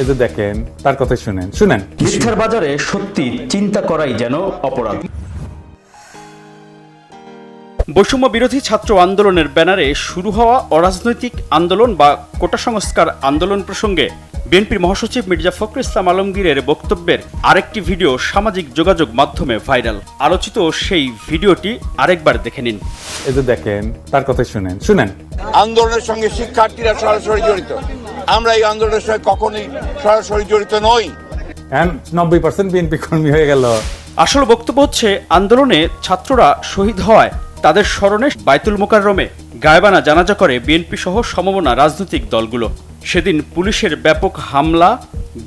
এই যে দেখেন তার কথা শুনেন। শুনেন। মিথ্যার বাজারে সত্যি চিন্তা করাই যেন অপরাধ। বৈষম্য বিরোধী ছাত্র আন্দোলনের ব্যানারে শুরু হওয়া অরাজনৈতিক আন্দোলন বা কোটা সংস্কার আন্দোলন প্রসঙ্গে বিএনপির মহাসচিব মির্জা ফখরুল ইসলাম আলমগীরের বক্তব্যের আরেকটি ভিডিও সামাজিক যোগাযোগ মাধ্যমে ভাইরাল। আলোচিত সেই ভিডিওটি আরেকবার দেখে নিন। এই যে দেখেন তার কথা শুনেন। শুনেন। আন্দোলনের সঙ্গে শিক্ষার্থীরা সরাসরি জড়িত। আমরা এই আন্দোলনের সঙ্গে কখনোই সরাসরি জড়িত নই। এখন নব্বই পার্সেন্ট বিএনপি কর্মী হয়ে গেল। আসল বক্তব্য হচ্ছে আন্দোলনে ছাত্ররা শহীদ হওয়ায় তাদের স্মরণে বাইতুল মোকাররমে গায়বানা জানাজা করে বিএনপি সহ সমমনা রাজনৈতিক দলগুলো। সেদিন পুলিশের ব্যাপক হামলা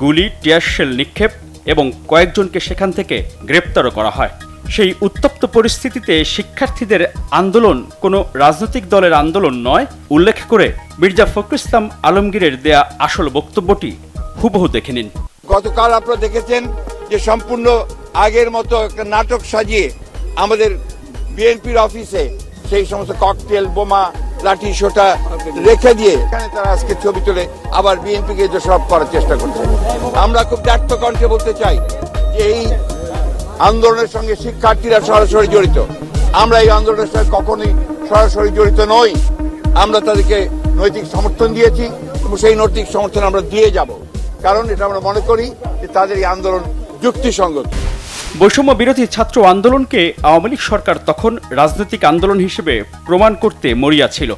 গুলি টিয়ারশেল নিক্ষেপ এবং কয়েকজনকে সেখান থেকে গ্রেপ্তারও করা হয়। সেই উত্তপ্ত পরিস্থিতিতে শিক্ষার্থীদের আন্দোলন কোনো রাজনৈতিক দলের আন্দোলন নয়, উল্লেখ করে মির্জা ফখরুল ইসলাম আলমগীরের দেয়া আসল বক্তব্যটি হুবহু দেখে নিন। গতকাল আপনারা দেখেছেন যে সম্পূর্ণ আগের মতো একটা নাটক সাজিয়ে আমাদের বিএনপির অফিসে সেই সমস্ত ককটেল, বোমা, লাঠি, সোটা রেখে দিয়ে এখানে তারা আজকে ছবি তুলে আবার বিএনপিকে দোষারোপ করার চেষ্টা করছে। আমরা খুব ব্যর্থ কণ্ঠে বলতে চাই যে এই আন্দোলনের সঙ্গে শিক্ষার্থীরা সরাসরি জড়িত। আমরা এই আন্দোলনের সঙ্গে কখনোই সরাসরি জড়িত নই। আমরা তাদেরকে নৈতিক সমর্থন দিয়েছি এবং সেই নৈতিক সমর্থন আমরা দিয়ে যাব। কারণ এটা আমরা মনে করি যে তাদের এই আন্দোলন যুক্তিসঙ্গত। বৈষম্য বিরোধী ছাত্র আন্দোলনকে আওয়ামী লীগ সরকার তখন রাজনৈতিক আন্দোলন হিসেবে প্রমাণ করতে মরিয়া ছিল।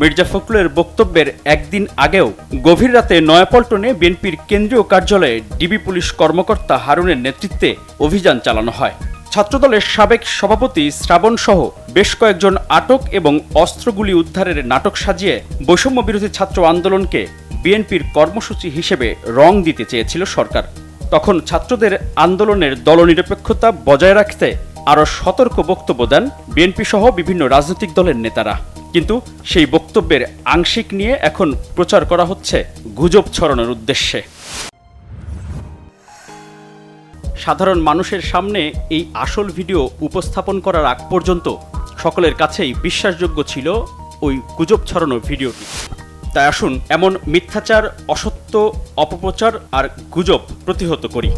মির্জা ফখরুলের বক্তব্যের একদিন আগেও গভীর রাতে নয়াপল্টনে বিএনপির কেন্দ্রীয় কার্যালয়ে ডিবি পুলিশ কর্মকর্তা হারুনের নেতৃত্বে অভিযান চালানো হয়। ছাত্রদলের সাবেক সভাপতি শ্রাবণ সহ বেশ কয়েকজন আটক এবং অস্ত্রগুলি উদ্ধারের নাটক সাজিয়ে বৈষম্য বিরোধী ছাত্র আন্দোলনকে বিএনপির কর্মসূচি হিসেবে রং দিতে চেয়েছিল সরকার। তখন ছাত্রদের আন্দোলনের দলনিরপেক্ষতা বজায় রাখতে আরও সতর্ক বক্তব্য দেন বিএনপি সহ বিভিন্ন রাজনৈতিক দলের নেতারা। কিন্তু সেই বক্তব্যের আংশিক নিয়ে এখন প্রচার করা হচ্ছে গুজব ছড়ানোর উদ্দেশ্যে। সাধারণ মানুষের সামনে এই আসল ভিডিও উপস্থাপন করার আগ পর্যন্ত সকলের কাছেই বিশ্বাসযোগ্য ছিল ওই গুজব ছড়ানো ভিডিওটি। তাই আসুন এমন মিথ্যাচার, অসত্য, অপপ্রচার আর গুজব প্রতিহত করি।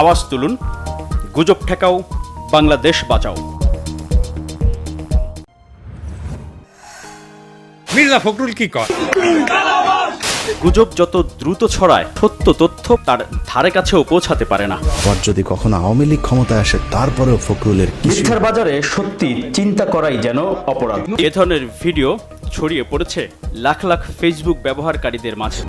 আওয়াজ তুলুন, গুজব ঠেকাও, বাংলাদেশ বাঁচাও। মির্জা ফখরুল কি কর? গুজব যত দ্রুত ছড়ায় সত্য তথ্য তার ধারে কাছেও পৌঁছাতে পারে না। আবার যদি কখনো আওয়ামী লীগ ক্ষমতায় আসে তারপরেও ফখরুলের মিথ্যার বাজারে সত্যি চিন্তা করাই যেন অপরাধ। এ ধরনের ভিডিও ছড়িয়ে পড়েছে লাখ লাখ ফেসবুক ব্যবহারকারীদের মাঝে।